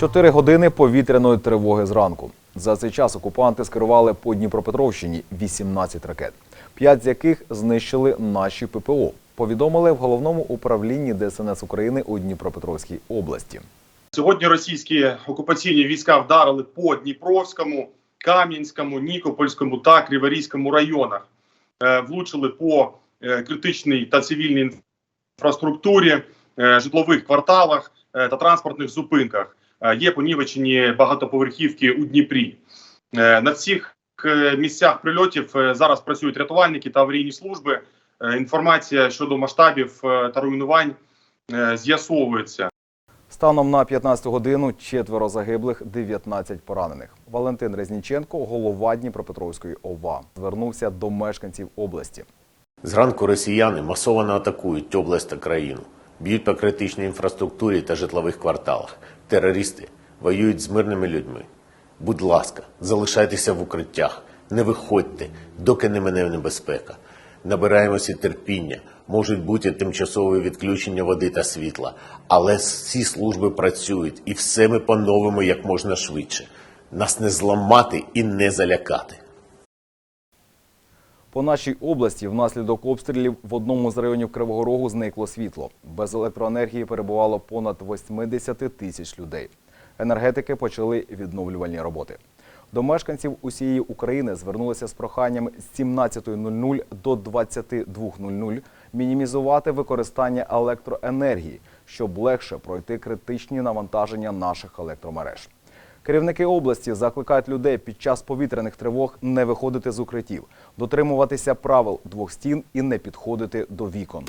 Чотири години повітряної тривоги зранку. За цей час окупанти скерували по Дніпропетровщині 18 ракет, п'ять з яких знищили наші ППО. Повідомили в головному управлінні ДСНС України у Дніпропетровській області. Сьогодні російські окупаційні війська вдарили по Дніпровському, Кам'янському, Нікопольському та Криворізькому районах. Е, Влучили по е, критичній та цивільній інфраструктурі, е, житлових кварталах та транспортних зупинках. Е, Є понівечені багатоповерхівки у Дніпрі. Е, На всіх е, місцях прильотів зараз працюють рятувальники та аварійні служби. Інформація щодо масштабів та руйнувань з'ясовується. Станом на 15 годину четверо загиблих, 19 поранених. Валентин Резніченко, голова Дніпропетровської ОВА, звернувся до мешканців області. Зранку росіяни масово атакують область та країну, б'ють по критичній інфраструктурі та житлових кварталах. Терористи воюють з мирними людьми. Будь ласка, залишайтеся в укриттях, не виходьте, доки не мине небезпека. Набираємося терпіння, можуть бути тимчасові відключення води та світла, але всі служби працюють і все ми по-новому як можна швидше. Нас не зламати і не залякати. По нашій області внаслідок обстрілів в одному з районів Кривого Рогу зникло світло. Без електроенергії перебувало понад 80 тисяч людей. Енергетики почали відновлювальні роботи. До мешканців усієї України звернулися з проханням з 17.00 до 22.00 мінімізувати використання електроенергії, щоб легше пройти критичні навантаження наших електромереж. Керівники області закликають людей під час повітряних тривог не виходити з укриттів, дотримуватися правил двох стін і не підходити до вікон.